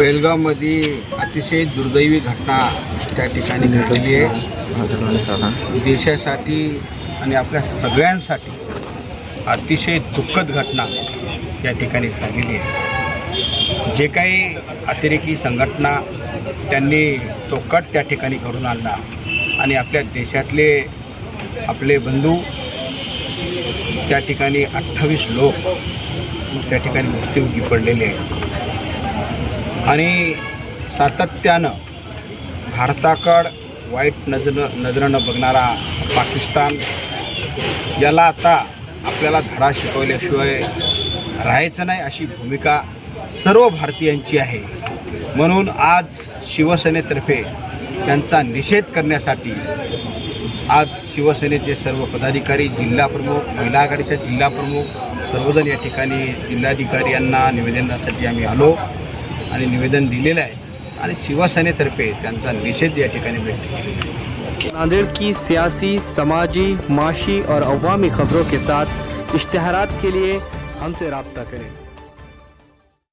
पेलगावमध्ये अतिशय दुर्दैवी घटना त्या ठिकाणी घडलेली आहे. देशासाठी आणि आपल्या सगळ्यांसाठी अतिशय दुःखद घटना या ठिकाणी झालेली आहे. जे काही अतिरेकी संघटना त्यांनी तो कट त्या ठिकाणी घडून आणला आणि आपल्या देशातले आपले बंधू त्या ठिकाणी अठ्ठावीस लोक त्या ठिकाणी मृत्युमुखी पडलेले आहेत. आणि सातत्यानं भारताकड वाईट नजर नजरेनं बघणारा पाकिस्तान याला आता आपल्याला धडा शिकवल्याशिवाय राहायचं नाही अशी भूमिका सर्व भारतीयांची आहे. म्हणून आज शिवसेनेतर्फे त्यांचा निषेध करण्यासाठी आज शिवसेनेचे सर्व पदाधिकारी जिल्हाप्रमुख महिला आघाडीच्या जिल्हाप्रमुख सर्वजण या ठिकाणी जिल्हाधिकारी यांना निवेदनासाठी आम्ही आलो. आणि निवेदन दिलेलं आहे. आणि शिवसेनेतर्फे त्यांचा निषेध या ठिकाणी व्यक्त केलेला आहे नांदेड़ की सियासी समाजी माशी और अवामी खबरों के साथ इश्तहारात के लिए हमसे रबता करें।